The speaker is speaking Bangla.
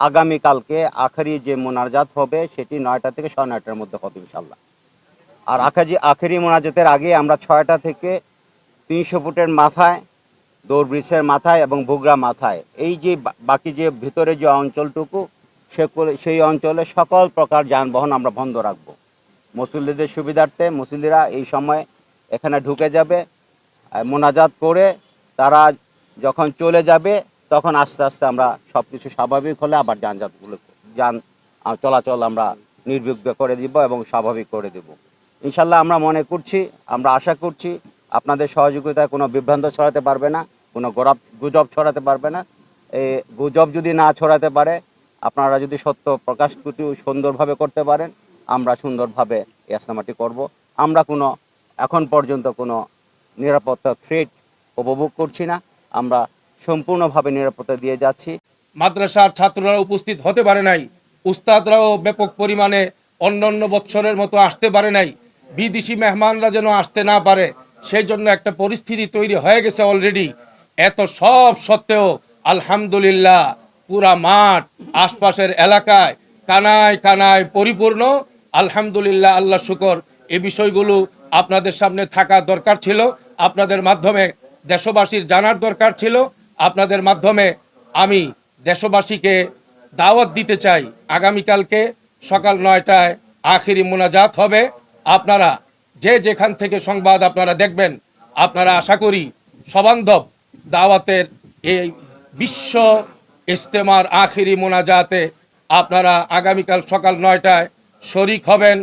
আগামীকালকে আখেরি যে মোনাজাত হবে, সেটি নয়টা থেকে সাড়ে নয়টার মধ্যে হবে ইনশাল্লাহ আর আখাজি আখেরি মোনাজাতের আগে আমরা ছয়টা থেকে তিনশো ফুটের মাথায়, দৌড় ব্রিজের মাথায় এবং বুগরা মাথায়, এই যে বাকি যে ভিতরে যে অঞ্চলটুকু সে- সেই অঞ্চলে সকল প্রকার যানবাহন আমরা বন্ধ রাখব। মুসল্লিদের সুবিধার্থে মুসল্লিরা এই সময় এখানে ঢুকে যাবে মোনাজাত করে তারা যখন চলে যাবে তখন আস্তে আস্তে আমরা সব কিছু স্বাভাবিক হলে আবার যানজাতগুলো যান চলাচল আমরা নির্বিঘ্ন করে দিব এবং স্বাভাবিক করে দেব। ইনশাল্লাহ আমরা মনে করছি, আমরা আশা করছি, আপনাদের সহযোগিতায় কোনো বিভ্রান্ত ছড়াতে পারবে না, কোনো গরব গুজব ছড়াতে পারবে না। এই গুজব যদি না ছড়াতে পারে, আপনারা যদি সত্য প্রকাশ কুটি সুন্দরভাবে করতে পারেন, আমরা সুন্দরভাবে এই ইস্তেমাটি করব। আমরা কোনো, এখন পর্যন্ত কোনো নিরাপত্তা থ্রেট উপভোগ করছি না। আমরা সম্পূর্ণভাবে নিরাপত্তা দিয়ে যাচ্ছি। মাদ্রাসার ছাত্ররা উপস্থিত হতে পারে নাই। উস্তাদরাও ব্যাপক পরিমাণে অন্যান্য বৎসরের মতো আসতে পারে নাই। বিদেশি মেহমানরা যেন আসতে না পারে সেই জন্য একটা পরিস্থিতি তৈরি হয়ে গেছে অলরেডি এত সব সত্ত্বেও আলহামদুলিল্লাহ পুরা মাঠ আশপাশের এলাকায় কানায় কানায় পরিপূর্ণ। আলহামদুলিল্লাহ, আল্লাহ শুকর। এই বিষয়গুলো আপনাদের সামনে থাকা দরকার ছিল। আপনাদের মাধ্যমে দেশবাসীর জানার দরকার ছিল। আপনাদের মাধ্যমে আমি দেশবাসীকে দাওয়াত দিতে চাই। আগামীকালকে সকাল নয়টায় আখিরি মোনাজাত হবে। আপনারা যে যেখান থেকে সংবাদ আপনারা দেখবেন, আপনারা আশা করি সবান্ধব দাওয়াতের এই বিশ্ব ইস্তেমার আখিরি মোনাজাতে আপনারা আগামীকাল সকাল নয়টায় শরিক হবেন।